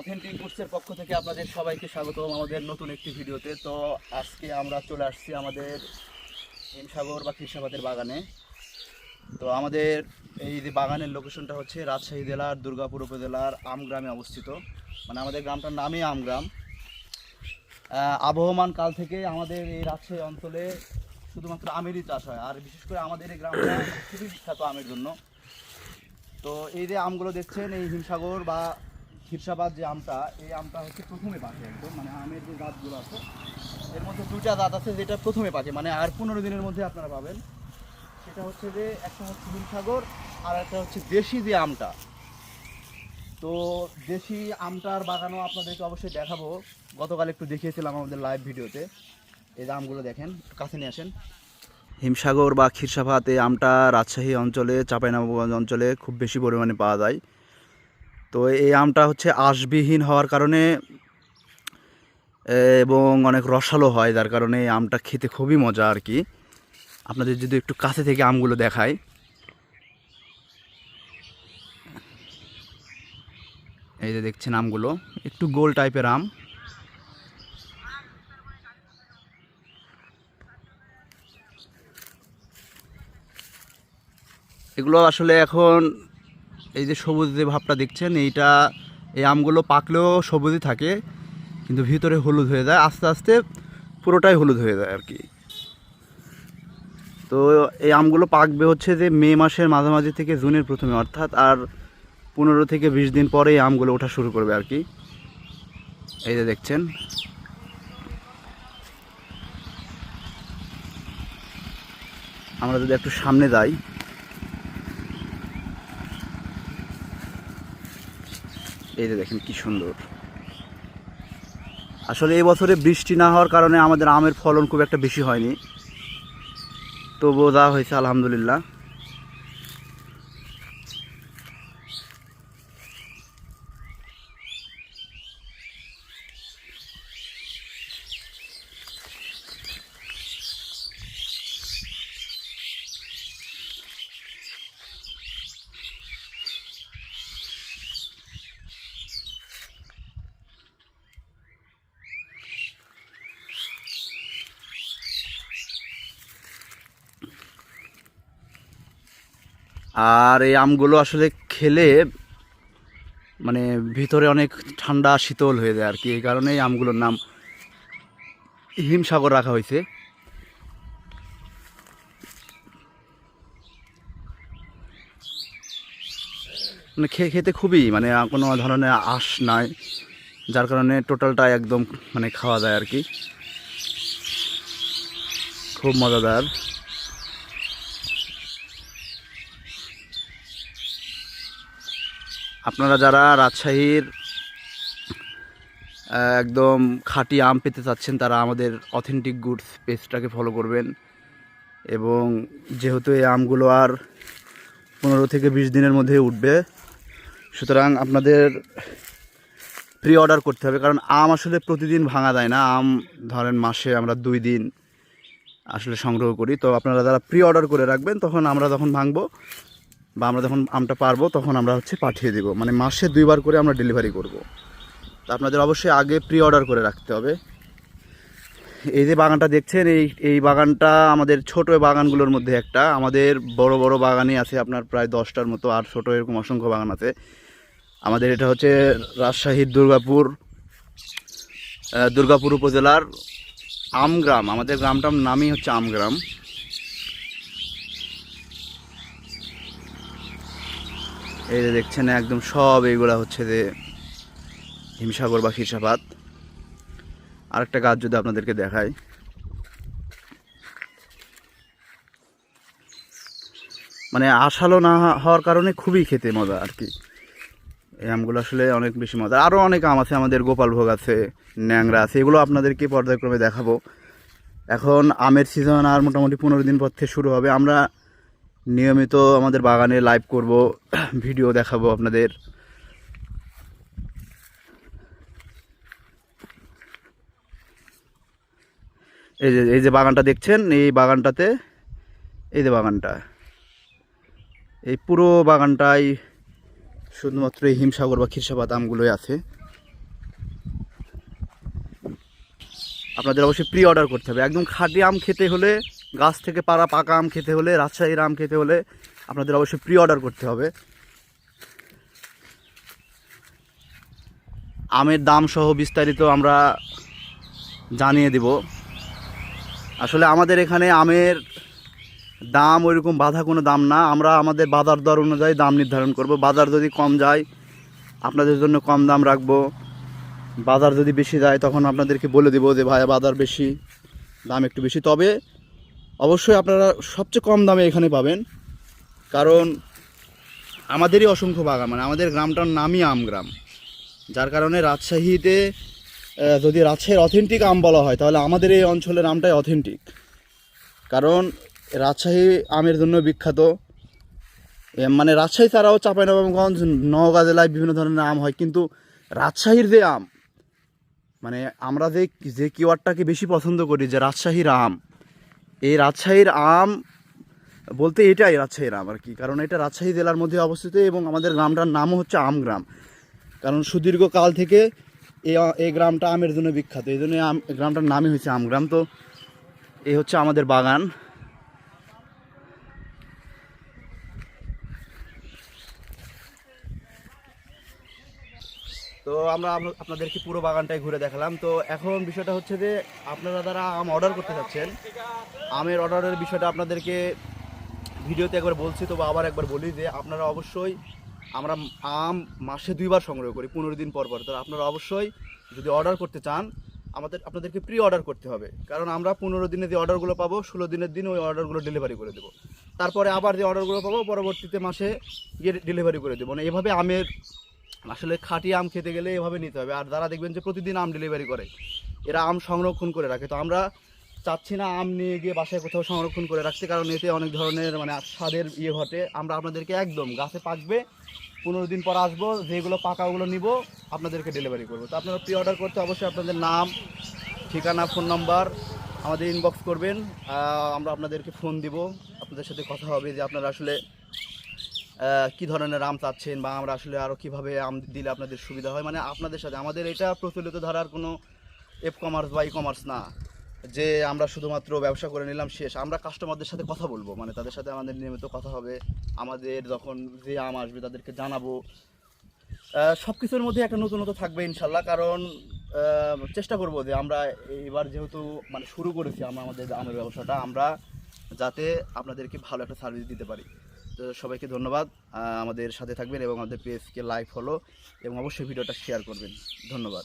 Authentic ফুডসের পক্ষ থেকে আপনাদের সবাইকে স্বাগতম আমাদের নতুন একটি ভিডিওতে। তো আজকে আমরা চলে আসছি আমাদের হিমসাগর বা খিরসাবাদের বাগানে। তো আমাদের এই যে বাগানের লোকেশনটা হচ্ছে রাজশাহী জেলার দুর্গাপুর উপজেলার আমগ্রামে অবস্থিত। মানে আমাদের গ্রামটার নামই আমগ্রাম আবহমান কাল থেকে আমাদের এই রাজশাহী অঞ্চলে শুধুমাত্র আমেরই চাষ হয়, আর বিশেষ করে আমাদের এই গ্রামটা খুবই বিখ্যাত আমের জন্য। তো এই যে আমগুলো দেখছেন, এই হিমসাগর বা ক্ষীরসাবাদ যে আমটা, এই আমটা হচ্ছে প্রথমে পাকে একদম মানে আমের যে জাতগুলো আছে, এর মধ্যে দুইটা জাত আছে যেটা প্রথমে পাকে মানে আর পনেরো দিনের মধ্যে আপনারা পাবেন। সেটা হচ্ছে যে একটা হচ্ছে হিমসাগর, আর একটা হচ্ছে দেশি যে আমটা। তো দেশি আমটার বাগানও আপনাদেরকে অবশ্যই দেখাবো। গতকাল একটু দেখিয়েছিলাম আমাদের লাইভ ভিডিওতে। এই আমগুলো দেখেন কাছে নিয়ে আসেন। হিমসাগর বা ক্ষীরসাভাত আমটা রাজশাহী অঞ্চলে, চাঁপাইনবাবগঞ্জ অঞ্চলে খুব বেশি পরিমাণে পাওয়া যায়। তো এই আমটা হচ্ছে আঁশবিহীন হওয়ার কারণে, এবং অনেক রসালো হয়, যার কারণে এই আমটা খেতে খুবই মজা আর কি। আপনাদের যদি একটু কাছে থেকে আমগুলো দেখায় এই যে দেখছেন আমগুলো, একটু গোল টাইপের আম। এগুলো আসলে এখন এই যে সবুজ যে ভাবটা দেখছেন, এইটা এই আমগুলো পাকলেও সবুজই থাকে, কিন্তু ভিতরে হলুদ হয়ে যায়। আস্তে আস্তে পুরোটাই হলুদ হয়ে যায় আর কি। তো এই আমগুলো পাকবে হচ্ছে যে মে মাসের মাঝামাঝি থেকে জুনের প্রথমে, অর্থাৎ আর পনেরো থেকে বিশ দিন পরে এই আমগুলো ওঠা শুরু করবে আর কি। এই যে দেখছেন। আমরা যদি একটু সামনে যাই এই যে দেখেন কি সুন্দর। আসলে এই বছরে বৃষ্টি না হওয়ার কারণে আমাদের আমের ফলন খুব একটা বেশি হয়নি। তবুও যা হয়েছে, আলহামদুলিল্লাহ। আর এই আমগুলো আসলে খেলে মানে ভিতরে অনেক ঠান্ডা, শীতল হয়ে যায় আর কি। এই কারণে এই আমগুলোর নাম হিমসাগর রাখা হয়েছে। মানে খেয়ে খেতে খুবই মানে কোনো ধরনের আঁশ নাই, যার কারণে টোটালটা একদম মানে খাওয়া যায় আর কি। খুব মজাদার। আপনারা যারা রাজশাহীর একদম খাঁটি আম পেতে চাচ্ছেন, তারা আমাদের অথেন্টিক গুডস পেজটাকে ফলো করবেন। এবং যেহেতু এই আমগুলো আর পনেরো থেকে বিশ দিনের মধ্যে উঠবে, সুতরাং আপনাদের প্রি অর্ডার করতে হবে। কারণ আম আসলে প্রতিদিন ভাঙা যায় না। আম ধরেন মাসে আমরা দুই দিন আসলে সংগ্রহ করি। তো আপনারা যারা প্রি অর্ডার করে রাখবেন, তখন আমরা যখন ভাঙবো বা আমরা যখন আমটা পারব, তখন আমরা হচ্ছে পাঠিয়ে দেবো। মানে মাসে দুইবার করে আমরা ডেলিভারি করব। তা আপনাদের অবশ্যই আগে প্রি অর্ডার করে রাখতে হবে। এই যে বাগানটা দেখছেন, এই এই বাগানটা আমাদের ছোট বাগানগুলোর মধ্যে একটা। আমাদের বড় বড় বাগানই আছে, আপনার প্রায় দশটার মতো, আর ছোট এরকম অসংখ্য বাগান আছে। আমাদের এটা হচ্ছে রাজশাহীর দুর্গাপুর দুর্গাপুর উপজেলার আমগ্রাম। আমাদের গ্রামটার নামই হচ্ছে আমগ্রাম। এই যে দেখছেন একদম সব এইগুলা হচ্ছে যে হিমসাগর বা খিরসাপাত আরেকটা গাছ যদি আপনাদেরকে দেখাই। মানে আশালো না হওয়ার কারণে খুবই খেতে মজা আর কি। এই আমগুলো আসলে অনেক বেশি মজা। আরও অনেক আম আছে, আমাদের গোপালভোগ আছে, ন্যাংরা আছে, এগুলো আপনাদেরকে পর্যায়ক্রমে দেখাবো। এখন আমের সিজন আর মোটামুটি পনেরো দিন পর থেকে শুরু হবে। আমরা নিয়মিত আমাদের বাগানে লাইভ করব ভিডিও দেখাবো আপনাদের। এই যে এই যে বাগানটা দেখছেন, এই বাগানটাতে, এই যে বাগানটা। এই পুরো বাগানটাই শুধুমাত্র এই হিমসাগর বা খিরসা আমগুলোই আছে। আপনাদের অবশ্যই প্রি অর্ডার করতে হবে। একদম খাঁটি আম খেতে হলে গাছ থেকে পাড়া পাকা আম খেতে হলে, রাজশাহীর আম খেতে হলে আপনাদের অবশ্যই প্রি অর্ডার করতে হবে। আমের দাম সহ বিস্তারিত আমরা জানিয়ে দিব। আসলে আমাদের এখানে আমের দাম ওইরকম বাধা কোনো দাম না। আমরা আমাদের বাজার দর অনুযায়ী দাম নির্ধারণ করব। বাজার যদি কম যায়, আপনাদের জন্য কম দাম রাখব। বাজার যদি বেশি যায়, তখন আপনাদেরকে বলে দেবো যে ভাই বাজার বেশি, দাম একটু বেশি। তবে অবশ্যই আপনারা সবচেয়ে কম দামে এখানে পাবেন। কারণ আমাদেরই অসংখ্য বাগান মানে আমাদের গ্রামটার নামই আম গ্রাম যার কারণে রাজশাহীতে যদি রাজশাহীর অথেন্টিক আম বলা হয়, তাহলে আমাদের এই অঞ্চলের আমটাই অথেন্টিক কারণ রাজশাহী আমের জন্য বিখ্যাত। মানে রাজশাহী ছাড়াও চাঁপাইনবাবগঞ্জ, নওগাঁ জেলায় বিভিন্ন ধরনের আম হয়, কিন্তু রাজশাহীর যে আম মানে আমরা যে যে কিওয়ার্ডটাকে বেশি পছন্দ করি যে রাজশাহীর আম এই রাজশাহীর আম বলতে এটাই রাজশাহীর আম আর কি, কারণ এটা রাজশাহী জেলার মধ্যে অবস্থিত এবং আমাদের গ্রামটার নামও হচ্ছে আম গ্রাম। কারণ সুদীর্ঘ কাল থেকে এই গ্রামটা আমের জন্য বিখ্যাত, এই জন্য আম, গ্রামটার নামই হচ্ছে আমগ্রাম তো এই হচ্ছে আমাদের বাগান। তো আমরা আপনাদেরকে পুরো বাগানটাই ঘুরে দেখালাম। তো এখন বিষয়টা হচ্ছে যে, আপনারা যারা আম অর্ডার করতে চাচ্ছেন আমের অর্ডারের বিষয়টা আপনাদেরকে ভিডিওতে একবার বলছি তো আবার একবার বলি যে, আপনারা অবশ্যই আমরা আম মাসে দুইবার সংগ্রহ করি, পনেরো দিন পর পর। তো আপনারা অবশ্যই যদি অর্ডার করতে চান, আমাদের আপনাদেরকে প্রি অর্ডার করতে হবে। কারণ আমরা পনেরো দিনে যে অর্ডারগুলো পাবো, ষোলো দিনের দিন ওই অর্ডারগুলো ডেলিভারি করে দেবো। তারপরে আবার যে অর্ডারগুলো পাবো, পরবর্তীতে মাসে গিয়ে ডেলিভারি করে দেবো। মানে এভাবে আমের আসলে খাঁটি আম খেতে গেলে এভাবে নিতে হবে। আর যারা দেখবেন যে প্রতিদিন আম ডেলিভারি করে, এরা আম সংরক্ষণ করে রাখে। তো আমরা চাচ্ছি না আম নিয়ে গিয়ে বাসায় কোথাও সংরক্ষণ করে রাখতে, কারণ এতে অনেক ধরনের মানে স্বাদের ইয়ে ঘটে। আমরা আপনাদেরকে একদম গাছে পাকবে, পনেরো দিন পর আসব, যেগুলো পাকা ওগুলো নিব, আপনাদেরকে ডেলিভারি করব। তো আপনারা প্রি অর্ডার করতে অবশ্যই আপনাদের নাম, ঠিকানা ফোন নাম্বার আমাদের ইনবক্স করবেন। আমরা আপনাদেরকে ফোন দিব। আপনাদের সাথে কথা হবে যে আপনারা আসলে কি ধরনের আম চাচ্ছেন বা আমরা আসলে আরও কীভাবে আম দিলে আপনাদের সুবিধা হয়? মানে আপনাদের সাথে আমাদের এটা প্রচলিত ধারার কোনো এফ কমার্স বা ই কমার্স না, যে আমরা শুধুমাত্র ব্যবসা করে নিলাম, শেষ। আমরা কাস্টমারদের সাথে কথা বলব মানে তাদের সাথে আমাদের নিয়মিত কথা হবে। আমাদের যখন যে আম আসবে তাদেরকে জানাব। সব কিছুর মধ্যে একটা নতুনত্ব থাকবে ইনশাল্লাহ কারণ চেষ্টা করব যে আমরা এবার যেহেতু মানে শুরু করেছি আমরা আমাদের আমের ব্যবসাটা, আমরা যাতে আপনাদেরকে ভালো একটা সার্ভিস দিতে পারি। তো সবাইকে ধন্যবাদ আমাদের সাথে থাকবেন এবং আমাদের পেজকে লাইক ফলো এবং অবশ্যই ভিডিওটা শেয়ার করবেন। ধন্যবাদ।